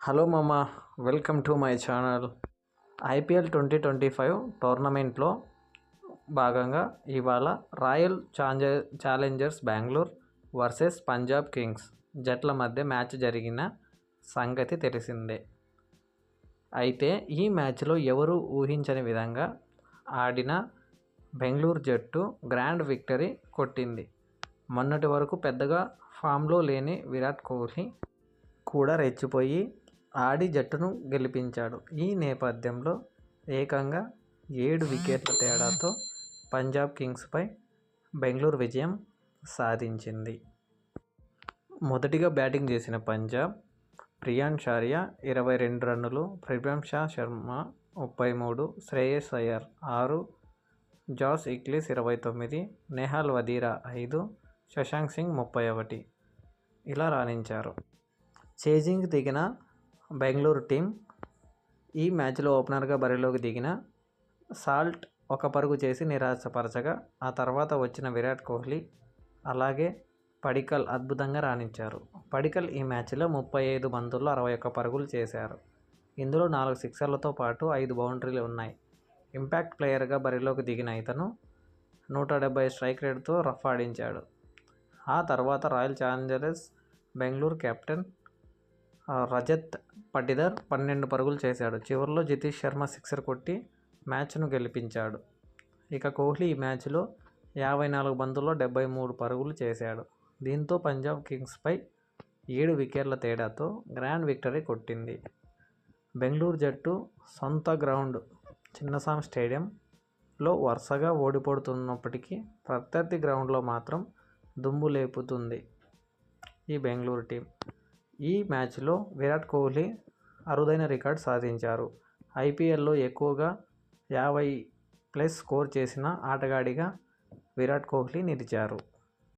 Hello మామ welcome to my channel. IPL twenty twenty five టోర్నమెంట్లో భాగంగా ఇవాళ royal ఛాంజ challengers Bengaluru versus Punjab kings. జట్ల మధ్య మ్యాచ్ జరిగిన సంగతి తెలిసిందే. అయితే ఈ మ్యాచ్లో ఎవరు ఊహించని విధంగా ఆడిన బెంగళూరు జట్టు గ్రాండ్ విక్టరీ కొట్టింది. మొన్నటి వరకు పెద్దగా ఫామ్లో లేని విరాట్ కోహ్లీ కూడా రెచ్చిపోయి ఆడి జట్టును గెలిపించాడు. ఈ నేపథ్యంలో ఏకంగా ఏడు వికెట్ల తేడాతో పంజాబ్ కింగ్స్పై బెంగళూరు విజయం సాధించింది. మొదటిగా బ్యాటింగ్ చేసిన పంజాబ్ ప్రియాన్ షారియా ఇరవై రెండు రన్నులు ప్రిభం షా శర్మ ముప్పై మూడు శ్రేయస్ అయ్యర్ ఆరు జాస్ ఇక్లిస్ ఇరవై తొమ్మిది నెహాల్ వదీరా ఐదు శశాంక్ సింగ్ ముప్పై ఒకటి. ఇలా రాణించారు. చేజింగ్ దిగిన బెంగళూరు టీం ఈ మ్యాచ్లో ఓపెనర్గా బరిలోకి దిగిన సాల్ట్ ఒక పరుగు చేసి నిరాశపరచగా ఆ తర్వాత వచ్చిన విరాట్ కోహ్లీ అలాగే పడికల్ అద్భుతంగా రాణించారు. పడికల్ ఈ మ్యాచ్లో ముప్పై ఐదు బంతుల్లో అరవై ఒక్క పరుగులు చేశారు. ఇందులో నాలుగు సిక్సర్లతో పాటు ఐదు బౌండరీలు ఉన్నాయి. ఇంపాక్ట్ ప్లేయర్గా బరిలోకి దిగిన ఇతను నూట డెబ్బై స్ట్రైక్ రేట్తో రఫ్ ఆడించాడు. ఆ తర్వాత royal challengers Bengaluru captain Rajat Patidar పన్నెండు పరుగులు చేశాడు. చివరిలో జితీష్ శర్మ సిక్సర్ కొట్టి మ్యాచ్ను గెలిపించాడు. ఇక కోహ్లీ ఈ మ్యాచ్లో యాభై నాలుగు బంతుల్లో డెబ్బై మూడు పరుగులు చేశాడు. దీంతో పంజాబ్ కింగ్స్పై ఏడు వికెట్ల తేడాతో గ్రాండ్ విక్టరీ కొట్టింది. బెంగళూరు జట్టు సొంత గ్రౌండ్ చిన్నసాం స్టేడియంలో వరుసగా ఓడిపడుతున్నప్పటికీ ప్రత్యర్థి గ్రౌండ్లో మాత్రం దుమ్ము లేపుతుంది ఈ బెంగళూరు టీం. ఈ మ్యాచ్లో విరాట్ కోహ్లీ అరుదైన రికార్డ్ సాధించారు. ఐపీఎల్లో ఎక్కువగా యాభై ప్లస్ స్కోర్ చేసిన ఆటగాడిగా విరాట్ కోహ్లీ నిలిచారు.